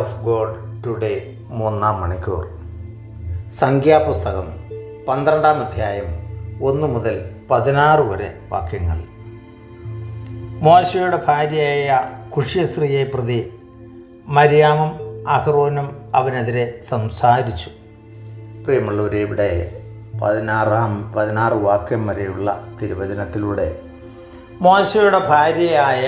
Of God today മൂന്നാം മണിക്കൂർ. സംഖ്യാപുസ്തകം പന്ത്രണ്ടാം അധ്യായം ഒന്ന് മുതൽ പതിനാറ് വരെ വാക്യങ്ങൾ. മോശയുടെ ഭാര്യയായ കുഷ്യസ്ത്രീയെ പ്രതി മരിയാമും അഹ്റോനും അവനെതിരെ സംസാരിച്ചു. പ്രിയമുള്ളവർ ഇവിടെ പതിനാറാം പതിനാറ് വാക്യം വരെയുള്ള തിരുവചനത്തിലൂടെ മോശയുടെ ഭാര്യയായ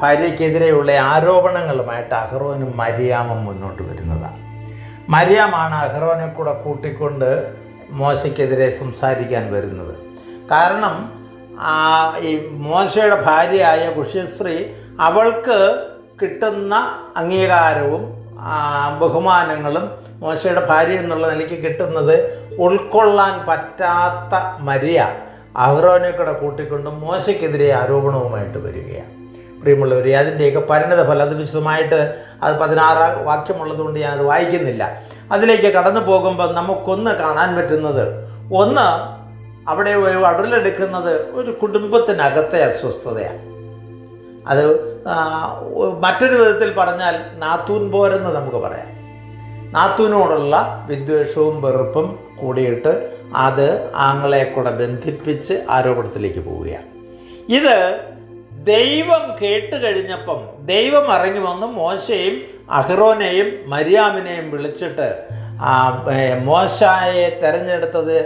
ഭാര്യയ്ക്കെതിരെയുള്ള ആരോപണങ്ങളുമായിട്ട് അഹ്റോനും മരിയാമും മുന്നോട്ട് വരുന്നതാണ്. മരിയാമാണ് അഹ്റോനെ കൂടെ കൂട്ടിക്കൊണ്ട് മോശയ്ക്കെതിരെ സംസാരിക്കാൻ വരുന്നത്. കാരണം ഈ മോശയുടെ ഭാര്യയായ കുഷ്യശ്രീ അവൾക്ക് കിട്ടുന്ന അംഗീകാരവും ബഹുമാനങ്ങളും മോശയുടെ ഭാര്യ എന്നുള്ള നിലയ്ക്ക് കിട്ടുന്നത് ഉൾക്കൊള്ളാൻ പറ്റാത്ത മരിയ അഹ്റോനെ കൂടെ കൂട്ടിക്കൊണ്ട് മോശയ്ക്കെതിരെ ആരോപണവുമായിട്ട് വരികയാണ്. പ്രിയമുള്ളവരെ അതിന്റെയൊക്കെ പരിണത ഫലം അത് വിശദമായിട്ട് അത് പതിനാറ് വാക്യമുള്ളതുകൊണ്ട് ഞാനത് വായിക്കുന്നില്ല. അതിലേക്ക് കടന്നു പോകുമ്പോൾ നമുക്കൊന്ന് കാണാൻ പറ്റുന്നത് ഒന്ന് അവിടെ അടലെടുക്കുന്നത് ഒരു കുടുംബത്തിനകത്തെ അസ്വസ്ഥതയാണ്. അത് മറ്റൊരു വിധത്തിൽ പറഞ്ഞാൽ നാത്തൂൻ പോരെന്ന് നമുക്ക് പറയാം. നാത്തൂനോടുള്ള വിദ്വേഷവും വെറുപ്പും കൂടിയിട്ട് അത് ആങ്ങളെ കൂടെ ബന്ധിപ്പിച്ച് ആരോപണത്തിലേക്ക് പോവുകയാണ്. ഇത് ദൈവം കേട്ട് കഴിഞ്ഞപ്പം ദൈവം ഇറങ്ങി വന്ന് മോശയും അഹ്റോനെയും മരിയാമിനെയും വിളിച്ചിട്ട് മോശയെ തെരഞ്ഞെടുത്തത്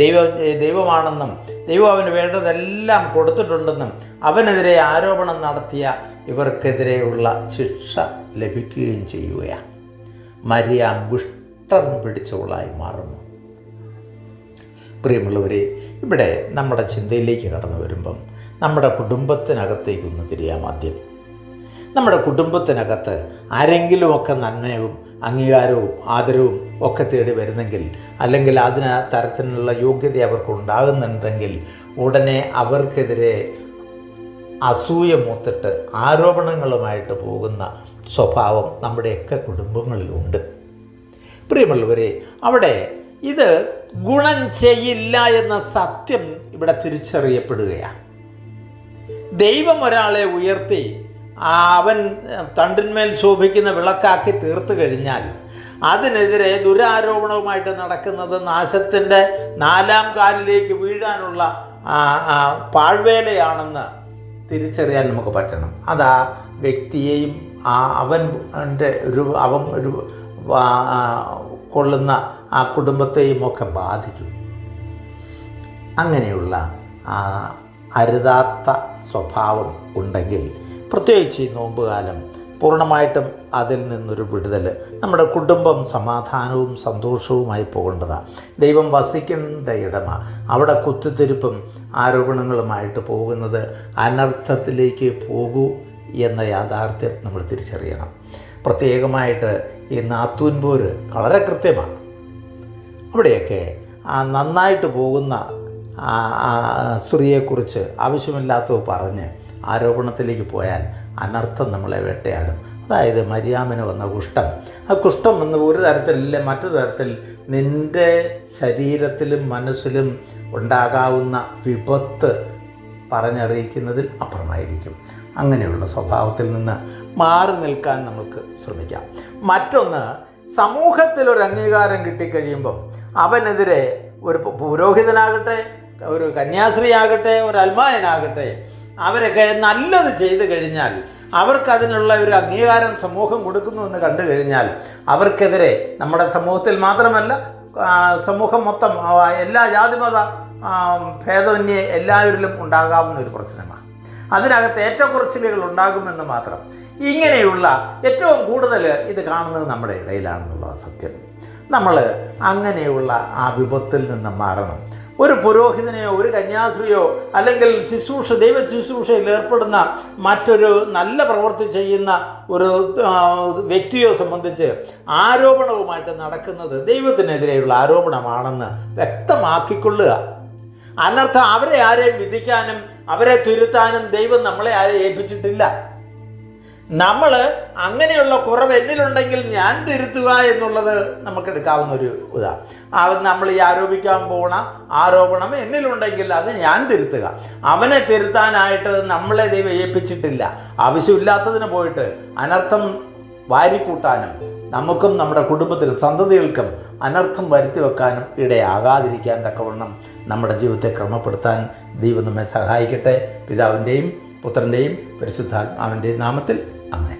ദൈവം ദൈവമാണെന്നും ദൈവം അവന് വേണ്ടതെല്ലാം കൊടുത്തിട്ടുണ്ടെന്നും അവനെതിരെ ആരോപണം നടത്തിയ ഇവർക്കെതിരെയുള്ള ശിക്ഷ ലഭിക്കുകയും ചെയ്യുകയാണ്. മരിയാം ദുഷ്ടം പിടിച്ചവളായി മാറുന്നു. പ്രിയമുള്ളവരെ ഇവിടെ നമ്മുടെ ചിന്തയിലേക്ക് കടന്നു വരുമ്പം നമ്മുടെ കുടുംബത്തിനകത്തേക്കൊന്ന് തിരിയാം ആദ്യം. നമ്മുടെ കുടുംബത്തിനകത്ത് ആരെങ്കിലുമൊക്കെ നന്മയും അംഗീകാരവും ആദരവും ഒക്കെ തേടി വരുന്നെങ്കിൽ അല്ലെങ്കിൽ അതിന് തരത്തിലുള്ള യോഗ്യത അവർക്ക് ഉണ്ടാകുന്നുണ്ടെങ്കിൽ ഉടനെ അവർക്കെതിരെ അസൂയ മൂത്തിട്ട് ആരോപണങ്ങളുമായിട്ട് പോകുന്ന സ്വഭാവം നമ്മുടെയൊക്കെ കുടുംബങ്ങളിലുണ്ട് പ്രിയമുള്ളവരെ അവിടെ ഇത് ഗുണം ചെയ്യില്ല എന്ന സത്യം ഇവിടെ തിരിച്ചറിയപ്പെടുകയാണ്. ദൈവം ഒരാളെ ഉയർത്തി അവൻ തണ്ടിന്മേൽ ശോഭിക്കുന്ന വിളക്കാക്കി തീർത്തു കഴിഞ്ഞാൽ അതിനെതിരെ ദുരാരോപണവുമായിട്ട് നടക്കുന്നത് നാശത്തിന്റെ നാലാം കാലിലേക്ക് വീഴാനുള്ള പാഴ്വേലയാണെന്ന് തിരിച്ചറിയാൻ നമുക്ക് പറ്റണം. അത് വ്യക്തിയെയും ആ അവൻ ഒരു അവൻ ഒരു കൊള്ളുന്ന ആ കുടുംബത്തെയും ഒക്കെ ബാധിക്കും. അങ്ങനെയുള്ള അരുതാത്ത സ്വഭാവം ഉണ്ടെങ്കിൽ പ്രത്യേകിച്ച് ഈ നോമ്പുകാലം പൂർണമായിട്ടും അതിൽ നിന്നൊരു വിടുതൽ നമ്മുടെ കുടുംബം സമാധാനവും സന്തോഷവുമായി പോകേണ്ടതാണ് ദൈവം വസിക്കേണ്ട ഇടമ. അവിടെ കുത്തിത്തിരിപ്പും ആരോപണങ്ങളുമായിട്ട് പോകുന്നത് അനർത്ഥത്തിലേക്ക് പോകൂ എന്ന യാഥാർത്ഥ്യം നമ്മൾ തിരിച്ചറിയണം. പ്രത്യേകമായിട്ട് ഈ നാത്തൂൻപോര് വളരെ കൃത്യമാണ്. അവിടെയൊക്കെ ആ നന്നായിട്ട് പോകുന്ന സ്ത്രീയെക്കുറിച്ച് ആവശ്യമില്ലാത്തത് പറഞ്ഞ് ആരോപണത്തിലേക്ക് പോയാൽ അനർത്ഥം നമ്മളെ വേട്ടയാടും. അതായത് മരിയാമിന് വന്ന കുഷ്ഠം. ആ കുഷ്ഠം എന്ന് ഒരു തരത്തിലല്ല മറ്റു തരത്തിൽ നിന്റെ ശരീരത്തിലും മനസ്സിലും ഉണ്ടാകാവുന്ന വിപത്ത് പറഞ്ഞറിയിക്കുന്നതിൽ അപ്പുറമായിരിക്കും. അങ്ങനെയുള്ള സ്വഭാവത്തിൽ നിന്ന് മാറി നിൽക്കാൻ നമുക്ക് ശ്രമിക്കാം. മറ്റൊന്ന് സമൂഹത്തിൽ ഒരു അംഗീകാരം കിട്ടിക്കഴിയുമ്പം അവനെതിരെ ഒരു പുരോഹിതനാകട്ടെ ഒരു കന്യാസ്ത്രീയാകട്ടെ ഒരു അൽമായനാകട്ടെ അവരൊക്കെ നല്ലത് ചെയ്തു കഴിഞ്ഞാൽ അവർക്കതിനുള്ള ഒരു അംഗീകാരം സമൂഹം കൊടുക്കുന്നു എന്ന് കണ്ടു കഴിഞ്ഞാൽ അവർക്കെതിരെ നമ്മുടെ സമൂഹത്തിൽ മാത്രമല്ല സമൂഹം മൊത്തം എല്ലാ ജാതിമത ഭേദമന്യേ എല്ലാവരിലും ഉണ്ടാകാവുന്ന ഒരു പ്രശ്നമാണ്. അതിനകത്ത് ഏറ്റക്കുറച്ചിലുകൾ ഉണ്ടാകുമെന്ന് മാത്രം. ഇങ്ങനെയുള്ള ഏറ്റവും കൂടുതൽ ഇത് കാണുന്നത് നമ്മുടെ ഇടയിലാണെന്നുള്ളത് സത്യം. നമ്മൾ അങ്ങനെയുള്ള ആ വിപത്തിൽ നിന്ന് മാറണം. ഒരു പുരോഹിതനെയോ ഒരു കന്യാസ്ത്രീയോ അല്ലെങ്കിൽ ശുശ്രൂഷ ദൈവ ശുശ്രൂഷയിൽ ഏർപ്പെടുന്ന മറ്റൊരു നല്ല പ്രവൃത്തി ചെയ്യുന്ന ഒരു വ്യക്തിയോ സംബന്ധിച്ച് ആരോപണവുമായിട്ട് നടക്കുന്നത് ദൈവത്തിനെതിരെയുള്ള ആരോപണമാണെന്ന് വ്യക്തമാക്കിക്കൊള്ളുക. അനർത്ഥം അവരെ ആരെയും വിധിക്കാനും അവരെ തിരുത്താനും ദൈവം നമ്മളെ ആരെയും ഏൽപ്പിച്ചിട്ടില്ല. നമ്മൾ അങ്ങനെയുള്ള കുറവ് എന്നിലുണ്ടെങ്കിൽ ഞാൻ തിരുത്തുക എന്നുള്ളത് നമുക്ക് എടുക്കാവുന്ന ഒരു ഉദാഹരണം നമ്മൾ ഈ ആരോപിക്കാൻ പോണ ആരോപണം എന്നിലുണ്ടെങ്കിൽ അത് ഞാൻ തിരുത്തുക. അവനെ തിരുത്താനായിട്ട് നമ്മളെ ദൈവം ഏൽപ്പിച്ചിട്ടില്ല. ആവശ്യമില്ലാത്തതിന് പോയിട്ട് അനർത്ഥം വാരിക്കൂട്ടാനും നമുക്കും നമ്മുടെ കുടുംബത്തിനും സന്തതികൾക്കും അനർത്ഥം വരുത്തി വെക്കാനും ഇടയാകാതിരിക്കാൻ തക്കവണ്ണം നമ്മുടെ ജീവിതത്തെ ക്രമപ്പെടുത്താൻ ദൈവം നമ്മെ സഹായിക്കട്ടെ. പിതാവിന്റെയും പുത്രന്റെയും പരിശുദ്ധാത്മാവിന്റെയും നാമത്തിൽ Amen.